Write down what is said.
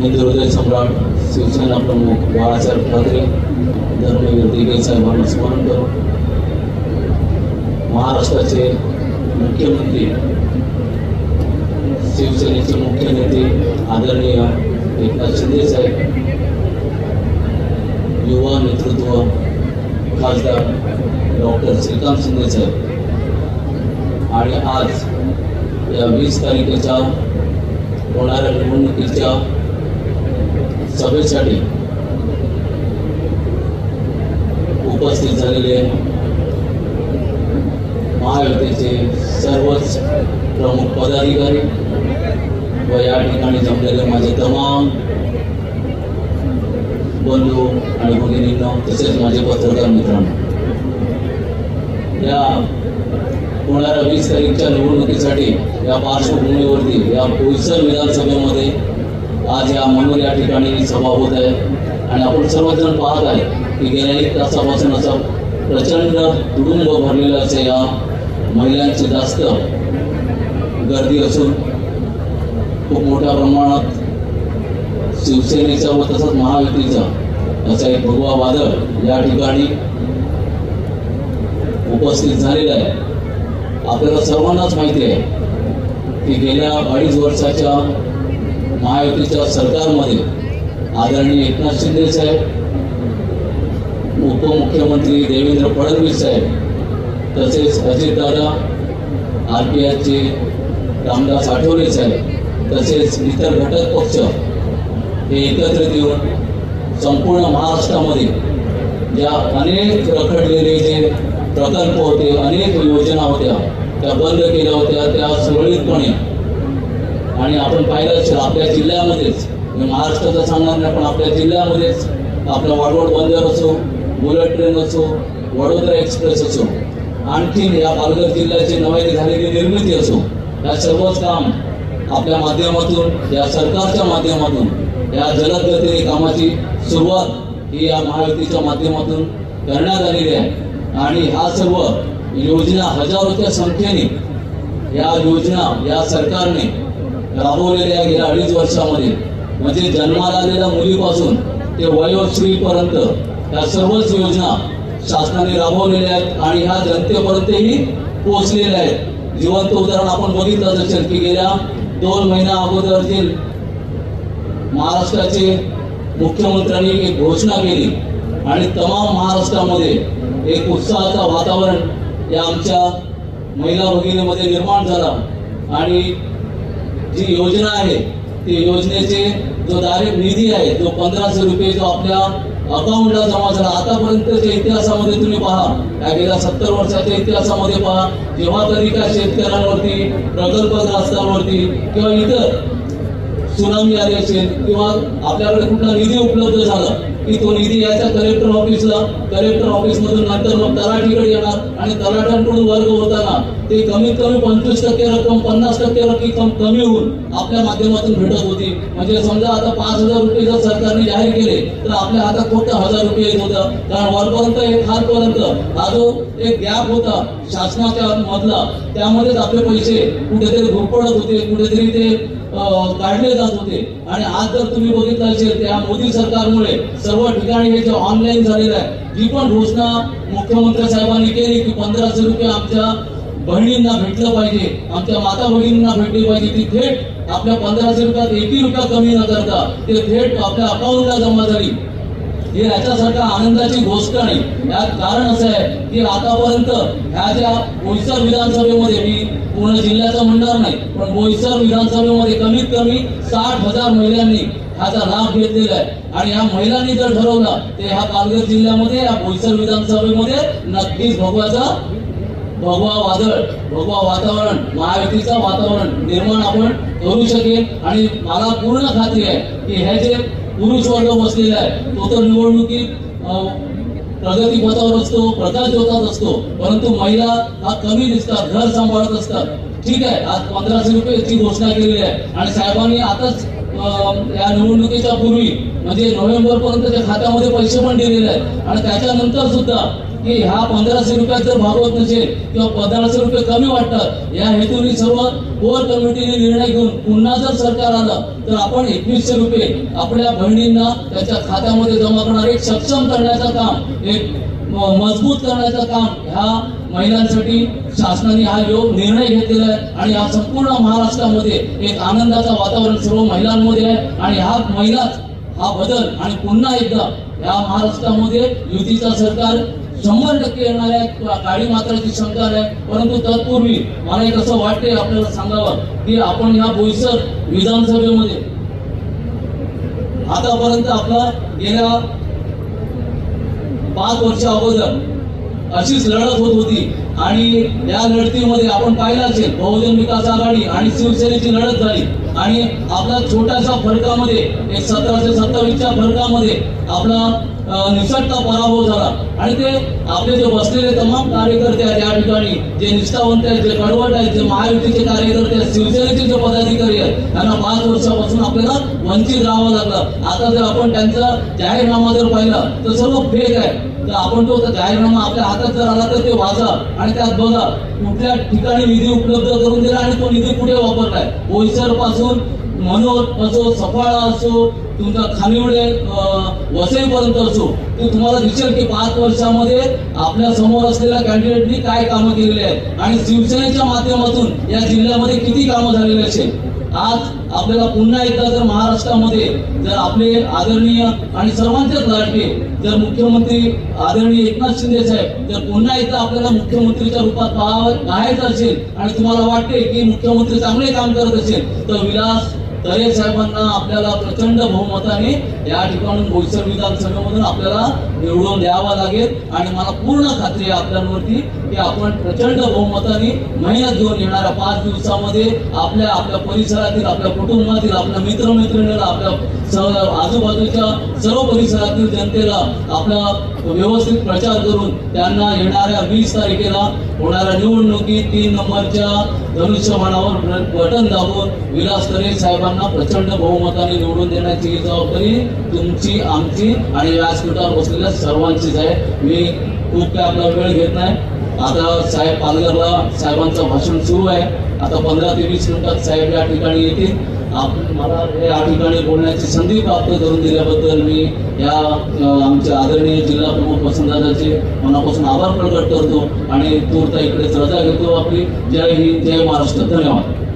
हृदय सम्राट शिवसेना प्रमुख बाळासाहेब ठाकरे धर्मवीर साहेबांना स्मरण करू महाराष्ट्राचे मुख्यमंत्री शिवसेनेचे मुख्य नेते आदरणीय एकनाथ शिंदे साहेब युवा नेतृत्व खासदार डॉक्टर श्रीकांत शिंदे साहेब आज या वीस तारखेच्या होणाऱ्या निवडणुकीच्या सभेसाठी उपस्थित झालेले महायुतीचे सर्वच प्रमुख पदाधिकारी व या ठिकाणी जमलेले माझे तमाम बंधू आणि भगिनींना तसेच माझे पत्रकार मित्रांनो या होणाऱ्या वीस तारीखच्या निवडणुकीसाठी या पार्श्वभूमीवरती या बोईसर विधानसभेमध्ये आज या मनोर या ठिकाणी सभा होत आहे. आणि आपण सर्वजण पाहत आहे की गेल्या एक तासापासून असा प्रचंड तुडुंब भरलेलं असे या महिलांची जास्त गर्दी असून खूप मोठ्या प्रमाणात शिवसेनेचा व तसंच महायुतीचा असा एक भगवा वादळ या ठिकाणी उपस्थित झालेला आहे. आपल्याला सर्वांनाच माहिती आहे की गेल्या अडीच वर्षाच्या महायुतीच्या सरकारमध्ये आदरणीय एकनाथ शिंदे साहेब उपमुख्यमंत्री देवेंद्र फडणवीस साहेब तसेच अजितदादा आर पी आयचे रामदास आठवले साहेब तसेच इतर घटक पक्ष हे एकत्रित येऊन संपूर्ण महाराष्ट्रामध्ये ज्या अनेक रखडलेले जे प्रकल्प होते अनेक योजना होत्या त्या बंद केल्या होत्या त्या सुरळीतपणे आणि आपण पाहिलं आपल्या जिल्ह्यामध्येच मी महाराष्ट्राचं सांगणार नाही पण आपल्या जिल्ह्यामध्येच आपला वाडवड बंदर असो बुलेट ट्रेन असो वडोदरा एक्सप्रेस असो आणखीन या पालघर जिल्ह्याची नव्याने झालेली निर्मिती असो या सर्वच काम आपल्या माध्यमातून या सरकारच्या माध्यमातून या जलद गतीने कामाची सुरुवात ही या महायुतीच्या माध्यमातून करण्यात आलेली आहे. आणि ह्या सर्व योजना हजारोच्या संख्येने या योजना या सरकारने राबवलेल्या गेल्या अडीच वर्षामध्ये म्हणजे जन्माला आलेल्या मुलीपासून ते वयोश्रीपर्यंत या सर्वच योजना शासनाने राबवलेल्या आहेत आणि ह्या जनतेपर्यंतही पोहोचलेल्या आहेत. जिवंत उदाहरण आपण बघितलं असेल की गेल्या दोन महिन्या अगोदर जे महाराष्ट्राचे मुख्यमंत्र्यांनी एक घोषणा केली आणि तमाम महाराष्ट्रामध्ये एक उत्साहाचं वातावरण या आमच्या महिला भगिनीमध्ये निर्माण झाला. आणि जी योजना आहे ते योजनेचे जो डायरेक्ट निधी आहे जो पंधराशे रुपये जो आपल्या अकाउंटला जमा झाला आतापर्यंतच्या इतिहासामध्ये तुम्ही पहा या गेल्या सत्तर वर्षाच्या इतिहासामध्ये पहा जेव्हा तरी काय शेतकऱ्यांवरती प्रकल्पग्रस्तांवरती किंवा इतर सुनामी आली असेल किंवा आपल्याकडे कुठला निधी उपलब्ध झाला की तो निधी याच्या कलेक्टर ऑफिसला कलेक्टर ऑफिस मधून नंतर मग तलाठीकडे येणार आणि तलाठ्यांकडून वर्ग होताना ते कमीत कमी पंचवीस टक्के रक्कम पन्नास टक्के रक्कम कमी होऊन आपल्या माध्यमातून भेटत होती. म्हणजे समजा आता पाच हजार रुपये जर सरकारने जाहीर केले तर आपल्या हातात फक्त हजार रुपये येत होतं? कारण वरपर्यंत एक खालपर्यंत हा जो एक गॅप होता शासनाच्या मधला. त्यामध्येच आपले पैसे कुठेतरी घोपडत होते कुठेतरी ते काढले जात होते. आणि आज जर तुम्ही बघितलं असेल त्या मोदी सरकारमुळे सर्व ठिकाणी हे जे ऑनलाईन झालेलं आहे जी पण घोषणा मुख्यमंत्री साहेबांनी केली की पंधराशे रुपये आमच्या बहिणींना भेटलं पाहिजे आमच्या माता भगिनींना भेटली पाहिजे. ती थेट आपल्या पंधराशे रुपयात एकही रुपया कमी न करता ते थेट आपल्या अकाउंटला जमा झाली. हे याच्यासारखं आनंदाची गोष्ट नाही. यात कारण असं आहे की आतापर्यंत ह्या ज्या बोईसर विधानसभेमध्ये मी पूर्ण जिल्ह्याचं म्हणणार नाही पण बोईसर विधानसभेमध्ये कमीत कमी साठ हजार महिलांनी ह्याचा लाभ घेतलेला आहे. आणि ह्या महिलांनी जर ठरवलं ते ह्या पालघर जिल्ह्यामध्ये या बोईसर विधानसभेमध्ये नक्कीच भगवाचा भगवा वादळ भगवा वातावरण महायुतीचं वातावरण निर्माण आपण करू शकेल. आणि मला पूर्ण खात्री आहे की हे जे पुरुष वर्ग बसलेला आहे. तो तर निवडणुकीत प्रगती पथावर असतो प्रकाश ज्योतात असतो परंतु महिला हा कमी दिसतात घर सांभाळत असतात. ठीक आहे आज पंधराशे रुपयाची घोषणा केलेली आहे. आणि साहेबांनी आताच या निवडणुकीच्या पूर्वी म्हणजे नोव्हेंबर पर्यंतच्या खात्यामध्ये पैसे पण दिलेले आहेत. आणि त्याच्यानंतर सुद्धा की ह्या पंधराशे रुपयात जर भागवत नसेल किंवा पंधराशे रुपये कमी वाटतात या हेतूने सर्व कोर कमिटीने निर्णय घेऊन पुन्हा जर सरकार आलं तर आपण एकवीसशे रुपये आपल्या बहिणींना त्याच्या खात्यामध्ये जमा करणार. एक सक्षम करण्याचं काम एक मजबूत करण्याचं काम ह्या महिलांसाठी शासनाने हा योग निर्णय घेतलेला आहे. आणि हा संपूर्ण महाराष्ट्रामध्ये एक आनंदाचं वातावरण सर्व महिलांमध्ये आहे. आणि हा महिलाच हा बदल आणि पुन्हा एकदा या महाराष्ट्रामध्ये युतीचा सरकार शंभर टक्के येणार आहे. काळी मात्राची शंका आहे. परंतु तत्पूर्वी मला एक असं वाटते आपल्याला सांगावं की आपण ह्या बोईसर विधानसभेमध्ये आतापर्यंत आपला गेल्या पाच वर्ष अगोदर अशीच लढत होत होती. आणि या लढतीमध्ये आपण पाहिलं असेल बहुजन विकास आघाडी आणि शिवसेनेची लढत झाली. आणि आपला छोट्याशा फरकामध्ये एक सतराशे सत्तावीसच्या फरकामध्ये आपला निसटता पराभव झाला. आणि ते आपले जे बसलेले तमाम कार्यकर्ते आहेत या ठिकाणी जे निष्ठावंत आहेत जे कडवट आहेत जे महायुतीचे कार्यकर्ते आहेत शिवसेनेचे जे पदाधिकारी आहेत त्यांना पाच वर्षापासून आपल्याला वंचित राहावं लागलं. आता जर आपण त्यांचा जाहीरनामा जर पाहिला तर सर्व फेक आहे. तर आपण तो जाहीरनामा आपल्या हातात जर आला तर ते वाचा आणि त्यात बघा कुठल्या ठिकाणी निधी उपलब्ध करून दिला आणि तो निधी कुठे वापरलाय बोईसरपासून मनोर असो सफाळा असो तुमचा खानिवडे वसईपर्यंत असो ते तुम्हाला दिसेल की पाच वर्षामध्ये आपल्यासमोर असलेल्या कॅन्डिडेटनी काय कामं केलेली आहेत. आणि शिवसेनेच्या माध्यमातून या जिल्ह्यामध्ये किती कामं झालेली असेल? आज आपल्याला पुन्हा एकदा जर महाराष्ट्रामध्ये जर आपले आदरणीय आणि सर्वांचेच लाडके जर मुख्यमंत्री आदरणीय एकनाथ शिंदे साहेब जर पुन्हा एकदा आपल्याला मुख्यमंत्रीच्या रूपात पाहावं पाहायचं असेल आणि तुम्हाला वाटते की मुख्यमंत्री चांगले काम करत असेल तर विलास तरे साहेबांना आपल्याला प्रचंड बहुमताने या ठिकाणून बोईसर विधानसभेमधून आपल्याला निवडून द्यावा लागेल. आणि मला पूर्ण खात्री आहे आपल्यावरती की आपण प्रचंड बहुमताने मेहनत घेऊन येणाऱ्या पाच दिवसामध्ये आपल्या आपल्या परिसरातील आपल्या कुटुंबातील आपल्या मित्रमैत्रिणीला आपल्या आजूबाजूच्या सर्व परिसरातील जनतेला आपला व्यवस्थित प्रचार करून त्यांना येणाऱ्या वीस तारखेला होणाऱ्या निवडणुकीत तीन नंबरच्या धनुष्यबाणावर बटन दाबून विलास तरे साहेबांना प्रचंड बहुमताने निवडून देण्याची जबाबदारी तुमची आमची आणि व्यासपीठावर बसलेल्या सर्वांचीच आहे. मी खूप काय आपला वेळ घेत नाही. आता साहेब पालघरला साहेबांचं भाषण सुरू आहे. आता पंधरा ते वीस मिनिटात साहेब या ठिकाणी येतील. आपण मला या ठिकाणी बोलण्याची संधी प्राप्त करून दिल्याबद्दल मी या आमच्या आमचे आदरणीय जिल्हा प्रमुख वसंतदादाचे मनापासून आभार प्रकट करतो आणि तूर्त इकडेच रजा घेतो आपली. जय हिंद जय महाराष्ट्र. धन्यवाद.